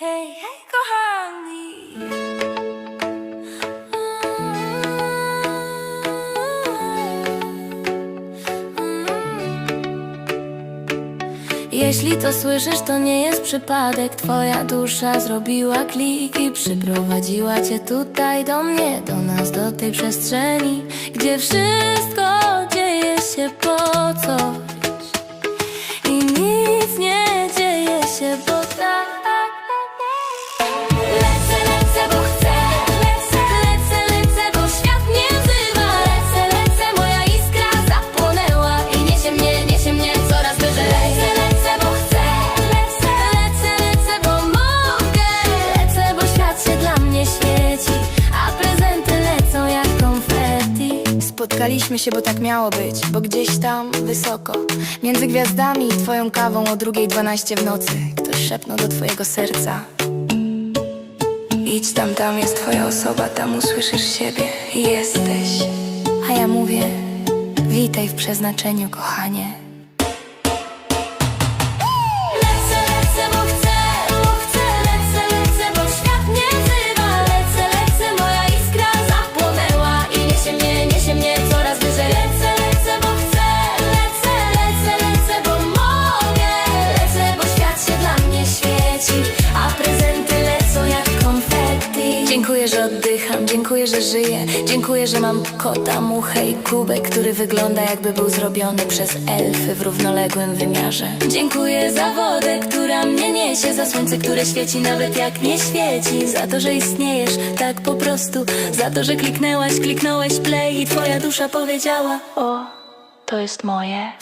Hej, hej, kochani. Jeśli to słyszysz, to nie jest przypadek Twoja dusza zrobiła klik i przyprowadziła cię tutaj do mnie Do nas, do tej przestrzeni Gdzie wszystko dzieje się po coś Spotkaliśmy się, bo tak miało być Bo gdzieś tam, wysoko Między gwiazdami i twoją kawą O drugiej dwanaście w nocy. Ktoś szepnął do twojego serca. Idź tam, tam jest twoja osoba Tam usłyszysz siebie jesteś. A ja mówię Witaj w przeznaczeniu, kochanie dziękuję, że żyję. Dziękuję, że mam kota, muchę i kubek Który wygląda jakby był zrobiony przez elfy w równoległym wymiarze. Dziękuję za wodę, która mnie niesie Za słońce, które świeci nawet jak nie świeci. Za to, że istniejesz tak po prostu Za to, że kliknęłaś, kliknąłeś play I twoja dusza powiedziała O, to jest moje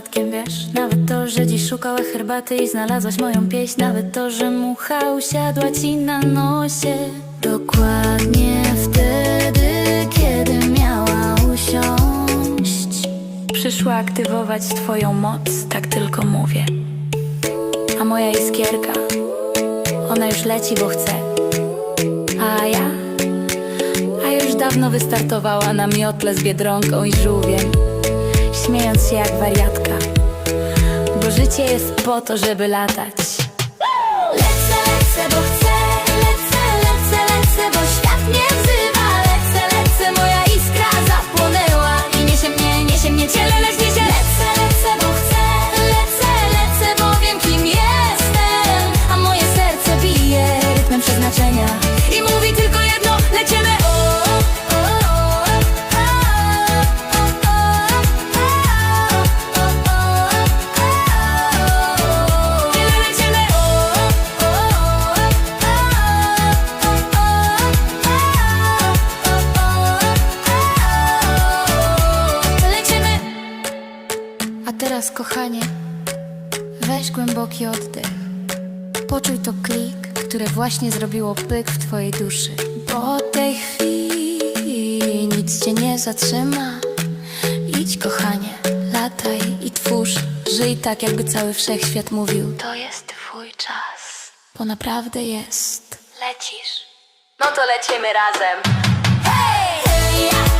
przypadkiem, wiesz? Nawet to, że dziś szukałaś herbaty i znalazłaś moją pieśń. Nawet to, że mucha usiadła ci na nosie. Dokładnie wtedy, kiedy miała usiąść. Przyszła aktywować twoją moc, tak tylko mówię. A moja iskierka, ona już leci, bo chce. A ja, a już dawno wystartowała na miotle z biedronką i żółwiem śmiejąc się jak wariatka. Bo życie jest po to, żeby latać. Lecę, lecę, bo chcę, lecę, lecę, lecę, bo świat mnie wzywa teraz, kochanie, weź głęboki oddech. Poczuj to klik, które właśnie zrobiło pyk w twojej duszy. Bo tej chwili nic cię nie zatrzyma. Idź, kochanie, lataj i twórz. Żyj tak, jakby cały wszechświat mówił. To jest twój czas, bo naprawdę jest. Lecisz. No to lecimy razem Hej! Hej, ja,